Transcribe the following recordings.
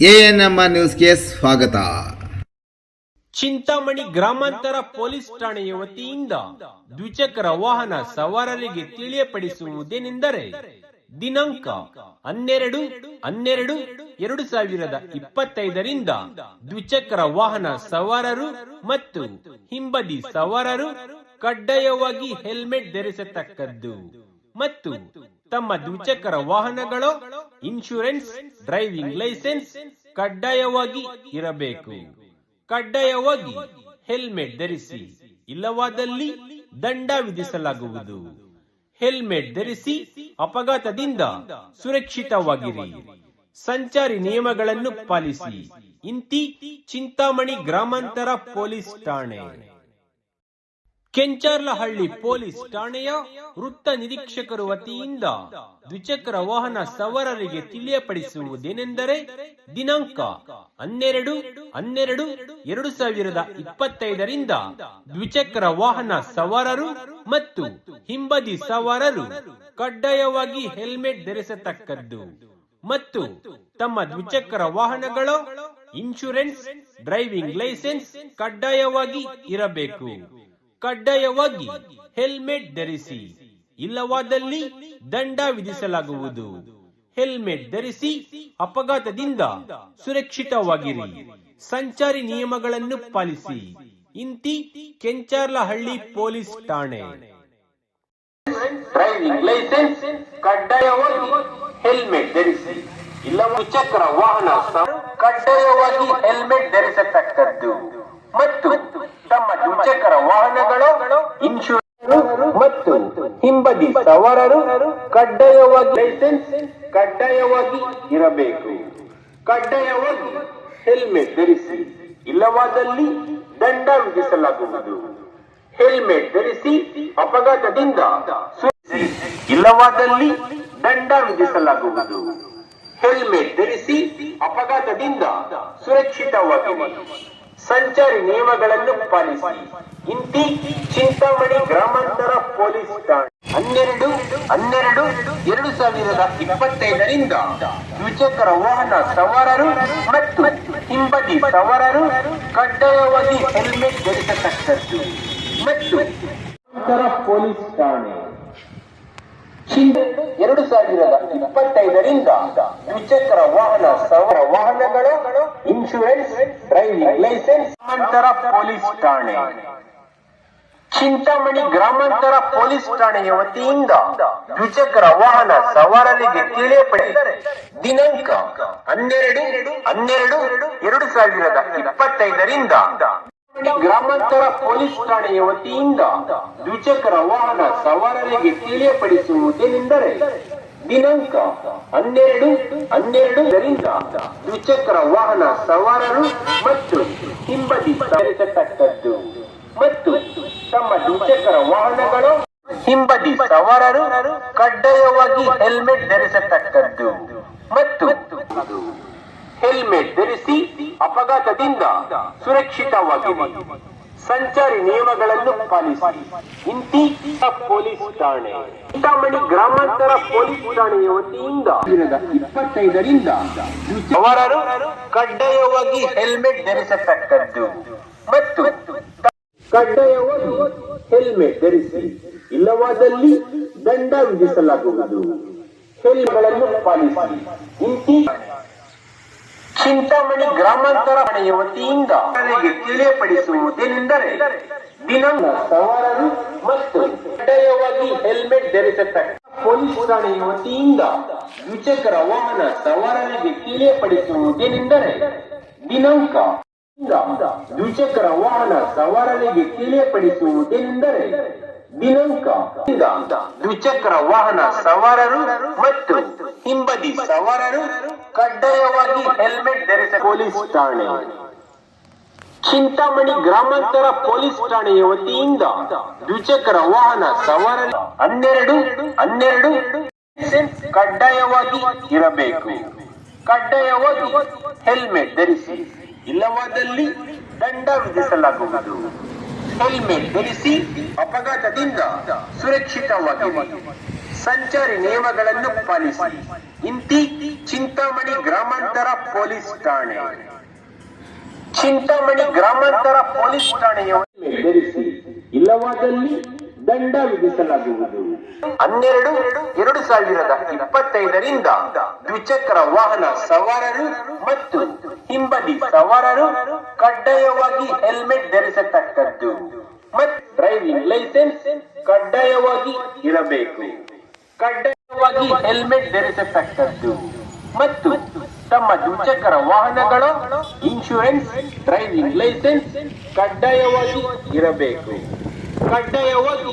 ANMR ನ್ಯೂಸ್ಗೆ ಸ್ವಾಗತ. ಚಿಂತಾಮಣಿ ಗ್ರಾಮಾಂತರ ಪೊಲೀಸ್ ಠಾಣೆಯ ವತಿಯಿಂದ ದ್ವಿಚಕ್ರ ವಾಹನ ಸವಾರರಿಗೆ ತಿಳಿಯಪಡಿಸುವುದೇನೆಂದರೆ ದಿನಾಂಕ ಹನ್ನೆರಡು ಹನ್ನೆರಡು, ಎರಡು ಸಾವಿರದ ಇಪ್ಪತ್ತೈದರಿಂದ ದ್ವಿಚಕ್ರ ವಾಹನ ಸವಾರರು ಮತ್ತು ಹಿಂಬದಿ ಸವಾರರು ಕಡ್ಡಾಯವಾಗಿ ಹೆಲ್ಮೆಟ್ ಧರಿಸತಕ್ಕದ್ದು ಮತ್ತು ತಮ್ಮ ದ್ವಿಚಕ್ರ ವಾಹನಗಳು ಇನ್ಶೂರೆನ್ಸ್ ಡ್ರೈವಿಂಗ್ ಲೈಸೆನ್ಸ್ ಕಡ್ಡಾಯವಾಗಿ ಇರಬೇಕು. ಕಡ್ಡಾಯವಾಗಿ ಹೆಲ್ಮೆಟ್ ಧರಿಸಿ ಇಲ್ಲವಾದಲ್ಲಿ ದಂಡ ವಿಧಿಸಲಾಗುವುದು. ಹೆಲ್ಮೆಟ್ ಧರಿಸಿ ಅಪಘಾತದಿಂದ ಸುರಕ್ಷಿತವಾಗಿರಿ. ಸಂಚಾರಿ ನಿಯಮಗಳನ್ನು ಪಾಲಿಸಿ. ಇಂತಿ ಚಿಂತಾಮಣಿ ಗ್ರಾಮಾಂತರ ಪೊಲೀಸ್ ಠಾಣೆ. ಕೆಂಚಾರ್ಲಹಳ್ಳಿ ಪೊಲೀಸ್ ಠಾಣೆಯ ವೃತ್ತ ನಿರೀಕ್ಷಕರು ವತಿಯಿಂದ ದ್ವಿಚಕ್ರ ವಾಹನ ಸವಾರರಿಗೆ ತಿಳಿಯಪಡಿಸುವುದೇನೆಂದರೆ ದಿನಾಂಕ ಹನ್ನೆರಡು ಹನ್ನೆರಡು, ಎರಡು ಸಾವಿರದ ಇಪ್ಪತ್ತೈದರಿಂದ ದ್ವಿಚಕ್ರ ವಾಹನ ಸವಾರರು ಮತ್ತು ಹಿಂಬದಿ ಸವಾರರು ಕಡ್ಡಾಯವಾಗಿ ಹೆಲ್ಮೆಟ್ ಧರಿಸತಕ್ಕದ್ದು ಮತ್ತು ತಮ್ಮ ದ್ವಿಚಕ್ರ ವಾಹನಗಳ ಇನ್ಶೂರೆನ್ಸ್, ಡ್ರೈವಿಂಗ್ ಲೈಸೆನ್ಸ್ ಕಡ್ಡಾಯವಾಗಿ ಇರಬೇಕು. ಕಡ್ಡಾಯವಾಗಿ ಹೆಲ್ಮೆಟ್ ಧರಿಸಿ, ಇಲ್ಲವಾದಲ್ಲಿ ದಂಡ ವಿಧಿಸಲಾಗುವುದು. ಹೆಲ್ಮೆಟ್ ಧರಿಸಿ ಅಪಘಾತದಿಂದ ಸುರಕ್ಷಿತವಾಗಿರಿ. ಸಂಚಾರಿ ನಿಯಮಗಳನ್ನು ಪಾಲಿಸಿ. ಇಂತಿ ಕೆಂಚಾರ್ಲಹಳ್ಳಿ ಪೊಲೀಸ್ ಠಾಣೆ. ಡ್ರೈವಿಂಗ್ ಲೈಸೆನ್ಸ್ ಕಡ್ಡಾಯವಾಗಿ ಹೆಲ್ಮೆಟ್ ಧರಿಸಿ. ಇಲ್ಲ ಚಕ್ರ ವಾಹನ ಕಡ್ಡಾಯವಾಗಿ ಹೆಲ್ಮೆಟ್ ಧರಿಸತಕ್ಕದ್ದು. ಮತ್ತು ತಮ್ಮ ದ್ವಿಚಕ್ರ ವಾಹನಗಳು ಇನ್ಶೂರೆನ್ಸ್ ಮತ್ತು ಹಿಂಬದಿ ಸವಾರರು ಕಡ್ಡಾಯವಾಗಿ ಲೈಸೆನ್ಸ್ ಕಡ್ಡಾಯವಾಗಿ ಇರಬೇಕು. ಕಡ್ಡಾಯವಾಗಿ ಹೆಲ್ಮೆಟ್ ಧರಿಸಿ, ಇಲ್ಲವಾದಲ್ಲಿ ದಂಡ ವಿಧಿಸಲಾಗುವುದು. ಹೆಲ್ಮೆಟ್ ಧರಿಸಿ ಅಪಘಾತದಿಂದ. ಇಲ್ಲವಾದಲ್ಲಿ ದಂಡ ವಿಧಿಸಲಾಗುವುದು. ಹೆಲ್ಮೆಟ್ ಧರಿಸಿ ಅಪಘಾತದಿಂದ ಸುರಕ್ಷಿತವಾಗಿರಿ. ಸಂಚಾರಿ ನಿಯಮಗಳನ್ನು ಪಾಲಿಸಿ. ಇಂತಿ ಚಿಂತಾಮಣಿ ಗ್ರಾಮಾಂತರ ಪೊಲೀಸ್ ಠಾಣೆ. ಹನ್ನೆರಡು ಹನ್ನೆರಡು, ಎರಡು ಸಾವಿರದ ಇಪ್ಪತ್ತೈದರಿಂದ ದ್ವಿಚಕ್ರ ವಾಹನ ಸವಾರರು ಮತ್ತು ಹಿಂಬದಿ ಸವಾರರು ಕಡ್ಡಾಯವಾಗಿ ಹೆಲ್ಮೆಟ್ ಧರಿಸತಕ್ಕದ್ದು. ಮತ್ತು ಪೊಲೀಸ್ ಠಾಣೆ. ಎರಡು ಸಾವಿರದ ಇಪ್ಪತ್ತೈದರಿಂದ ದ್ವಿಚಕ್ರ ವಾಹನ ಸವಾರ ವಾಹನಗಳು ಇನ್ಶೂರೆನ್ಸ್ ಡ್ರೈವಿಂಗ್ ಲೈಸೆನ್ಸ್ ಗ್ರಾಮಾಂತರ ಪೊಲೀಸ್ ಠಾಣೆ. ಚಿಂತಾಮಣಿ ಗ್ರಾಮಾಂತರ ಪೊಲೀಸ್ ಠಾಣೆಯ ವತಿಯಿಂದ ದ್ವಿಚಕ್ರ ವಾಹನ ಸವಾರರಿಗೆ ತಿಳಿಯಪಡೆ ದಿನಾಂಕ ಹನ್ನೆರಡು ಹನ್ನೆರಡು, ಎರಡು ಸಾವಿರದ ಇಪ್ಪತ್ತೈದರಿಂದ ಗ್ರಾಮಾಂತರ ಪೊಲೀಸ್ ಠಾಣೆಯ ವತಿಯಿಂದ ದ್ವಿಚಕ್ರ ವಾಹನ ಸವಾರರಿಗೆ ತಿಳಿಯಪಡಿಸುವುದೇನೆಂದರೆ ದಿನಾಂಕ ಹನ್ನೆರಡು, ಹನ್ನೆರಡರಿಂದ ದ್ವಿಚಕ್ರ ವಾಹನ ಸವಾರರು ಮತ್ತು ಹಿಂಬದಿ ಸವರಿಸತಕ್ಕದ್ದು ಮತ್ತು ತಮ್ಮ ದ್ವಿಚಕ್ರ ವಾಹನಗಳು ಹಿಂಬದಿ ಸವಾರರು ಕಡ್ಡಾಯವಾಗಿ ಹೆಲ್ಮೆಟ್ ಧರಿಸತಕ್ಕದ್ದು. ಮತ್ತು ಹೆಲ್ಮೆಟ್. ಅಪಘಾತದಿಂದ ಸುರಕ್ಷಿತವಾಗಿರಿ ಸಂಚಾರಿ ನಿಯಮಗಳನ್ನು ಪಾಲಿಸಿ. ಇಂತಿ ಪೊಲೀಸ್ ಠಾಣೆ. ಚಿಂತಾಮಣಿ ಗ್ರಾಮಾಂತರ ಪೊಲೀಸ್ ಠಾಣೆಯ ವತಿಯಿಂದ ಇಪ್ಪತ್ತೈದರಿಂದ ಅವರರು ಕಡ್ಡಾಯವಾಗಿ ಹೆಲ್ಮೆಟ್ ಧರಿಸತಕ್ಕದ್ದು. ಮತ್ತು ಕಡ್ಡಾಯವಾಗಿ ಹೆಲ್ಮೆಟ್ ಧರಿಸಿ ಇಲ್ಲವಾದಲ್ಲಿ ದಂಡ ವಿಧಿಸಲಾಗುವುದು. ಹೆಲ್ಮೆಟ್ಗಳನ್ನು ಪಾಲಿಸಿ. ಇಂತಿ ಚಿಂತಾಮಣಿ ಗ್ರಾಮಾಂತರ ಠಾಣೆಯ ವತಿಯಿಂದ ಅವರಿಗೆ ತಿಳಿಯಪಡಿಸುವುದೇನೆಂದರೆ ದಿನಾಂಕ ಸವಾರರು ಮತ್ತು ಕಡ್ಡಾಯವಾಗಿ ಹೆಲ್ಮೆಟ್ ಧರಿಸತಕ್ಕ ಪೊಲೀಸ್ ಠಾಣೆಯ ವತಿಯಿಂದ ದ್ವಿಚಕ್ರ ವಾಹನ ಸವಾರರಿಗೆ ತಿಳಿಯಪಡಿಸುವುದೇನೆಂದರೆ ದಿನಾಂಕ ದ್ವಿಚಕ್ರ ವಾಹನ ಸವಾರರಿಗೆ ತಿಳಿಯಪಡಿಸುವುದೇನೆಂದರೆ ದಿನಾಂಕ. ದ್ವಿಚಕ್ರ ವಾಹನ ಸವಾರರು ಮತ್ತು ಹಿಂಬದಿ ಸವಾರರು ಕಡ್ಡಾಯವಾಗಿ ಹೆಲ್ಮೆಟ್ ಧರಿಸ ಪೊಲೀಸ್ ಠಾಣೆ. ಚಿಂತಾಮಣಿ ಗ್ರಾಮಾಂತರ ಪೊಲೀಸ್ ಠಾಣೆಯ ವತಿಯಿಂದ ದ್ವಿಚಕ್ರ ವಾಹನ ಸವಾರ ಹನ್ನೆರಡು ಹನ್ನೆರಡು ಕಡ್ಡಾಯವಾಗಿ ಇರಬೇಕು. ಕಡ್ಡಾಯವಾಗಿ ಹೆಲ್ಮೆಟ್ ಧರಿಸಿ. ಇಲ್ಲವಾದಲ್ಲಿ ದಂಡ ವಿಧಿಸಲಾಗುವುದು. ಹೆಲ್ಮೆಟ್ ಧರಿಸಿ ಅಪಘಾತದಿಂದ ಸುರಕ್ಷಿತವಾಗಿ ಸಂಚಾರಿ ನಿಯಮಗಳನ್ನು ಪಾಲಿಸಿ. ಇಂತಿ ಚಿಂತಾಮಣಿ ಗ್ರಾಮಾಂತರ ಪೊಲೀಸ್ ಠಾಣೆ. ಚಿಂತಾಮಣಿ ಗ್ರಾಮಾಂತರ ಪೊಲೀಸ್ ಠಾಣೆಯ ಧರಿಸಿ ಇಲ್ಲವಾದಲ್ಲಿ ದಂಡ ವಿಧಿಸಲಾಗುವುದು. ಹನ್ನೆರಡು ಎರಡು ಸಾವಿರದ ಇಪ್ಪತ್ತೈದರಿಂದ ದ್ವಿಚಕ್ರ ವಾಹನ ಸವಾರರು ಮತ್ತು ಹಿಂಬದಿ ಸವಾರರು ಕಡ್ಡಾಯವಾಗಿ ಹೆಲ್ಮೆಟ್ ಧರಿಸತಕ್ಕದ್ದು ಮತ್ತು ಡ್ರೈವಿಂಗ್ ಲೈಸೆನ್ಸ್ ಕಡ್ಡಾಯವಾಗಿ ಇರಬೇಕು. ಕಡ್ಡಾಯವಾಗಿ ಹೆಲ್ಮೆಟ್ ಧರಿಸತಕ್ಕದ್ದು ಮತ್ತು ತಮ್ಮ ದ್ವಿಚಕ್ರ ವಾಹನಗಳ ಇನ್ಶೂರೆನ್ಸ್ ಡ್ರೈವಿಂಗ್ ಲೈಸೆನ್ಸ್ ಕಡ್ಡಾಯವಾಗಿ ಇರಬೇಕು. ಕಡ್ಡಾಯವಾಗಿ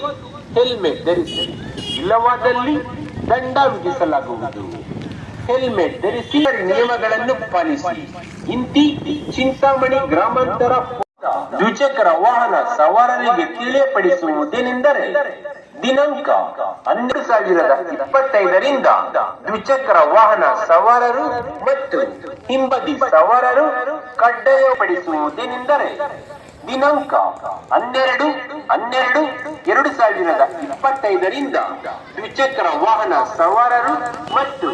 ಹೆಲ್ಮೆಟ್ ಧರಿಸಿ. ಇಲ್ಲವಾದಲ್ಲಿ ದಂಡ ವಿಧಿಸಲಾಗುವುದು. ಹೆಲ್ಮೆಟ್ ಧರಿಸಿ ನಿಯಮಗಳನ್ನು ಪಾಲಿಸಿ. ಇಂತಿ ಚಿಂತಾಮಣಿ ಗ್ರಾಮಾಂತರ ದ್ವಿಚಕ್ರ ವಾಹನ ಸವಾರರಿಗೆ ತಿಳಿಯಪಡಿಸುವುದೇನೆಂದರೆ, ದಿನಾಂಕ ಹನ್ನೆರಡು ಸಾವಿರದ ಇಪ್ಪತ್ತೈದರಿಂದ ದ್ವಿಚಕ್ರ ವಾಹನ ಸವಾರರು ಮತ್ತು ಹಿಂಬದಿ ಸವಾರರು ಕಡ್ಡಾಯಪಡಿಸುವುದೇನೆಂದರೆ ದಿನಾಂಕ ಹನ್ನೆರಡು ಹನ್ನೆರಡು, ಎರಡು ಸಾವಿರದ ಇಪ್ಪತ್ತೈದರಿಂದ ದ್ವಿಚಕ್ರ ವಾಹನ ಸವಾರರು ಮತ್ತು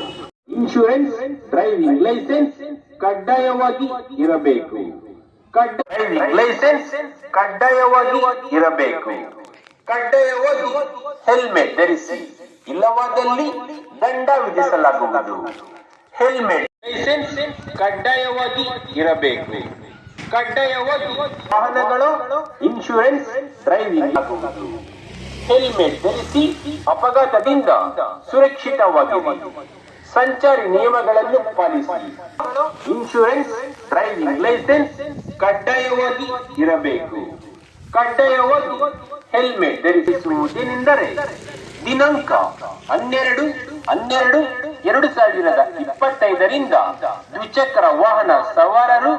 ಇನ್ಶೂರೆನ್ಸ್ ಡ್ರೈವಿಂಗ್ ಲೈಸೆನ್ಸ್ ಕಡ್ಡಾಯವಾಗಿ ಇರಬೇಕು. ಡ್ರೈವಿಂಗ್ ಲೈಸೆನ್ಸ್ ಕಡ್ಡಾಯವಾಗಿ ಇರಬೇಕು. ಕಡ್ಡಾಯವಾಗಿ ಹೆಲ್ಮೆಟ್ ಧರಿಸಿ, ಇಲ್ಲವಾದಲ್ಲಿ ದಂಡ ವಿಧಿಸಲಾಗುವುದು. ಹೆಲ್ಮೆಟ್ ಲೈಸೆನ್ಸ್ ಕಡ್ಡಾಯವಾಗಿ ಇರಬೇಕು. ಕಡ್ಡಾಯವಾಗಿ ವಾಹನಗಳು ಇನ್ಶೂರೆನ್ಸ್ ಡ್ರೈವಿಂಗ್ ಹೆಲ್ಮೆಟ್ ಧರಿಸಿ ಅಪಘಾತದಿಂದ ಸುರಕ್ಷಿತವಾಗಿ ಸಂಚಾರಿ ನಿಯಮಗಳನ್ನು ಪಾಲಿಸಿ. ಇನ್ಶೂರೆನ್ಸ್ ಡ್ರೈವಿಂಗ್ ಲೈಸೆನ್ಸ್ ಕಡ್ಡಾಯವಾಗಿ ಇರಬೇಕು. ಕಡ್ಡಾಯವಾಗಿ ಹೆಲ್ಮೆಟ್ ಧರಿಸುವುದೇನೆಂದರೆ ದಿನಾಂಕ ಹನ್ನೆರಡು ಹನ್ನೆರಡು, ಎರಡು ಸಾವಿರದ ಇಪ್ಪತ್ತೈದರಿಂದ ದ್ವಿಚಕ್ರ ವಾಹನ ಸವಾರರು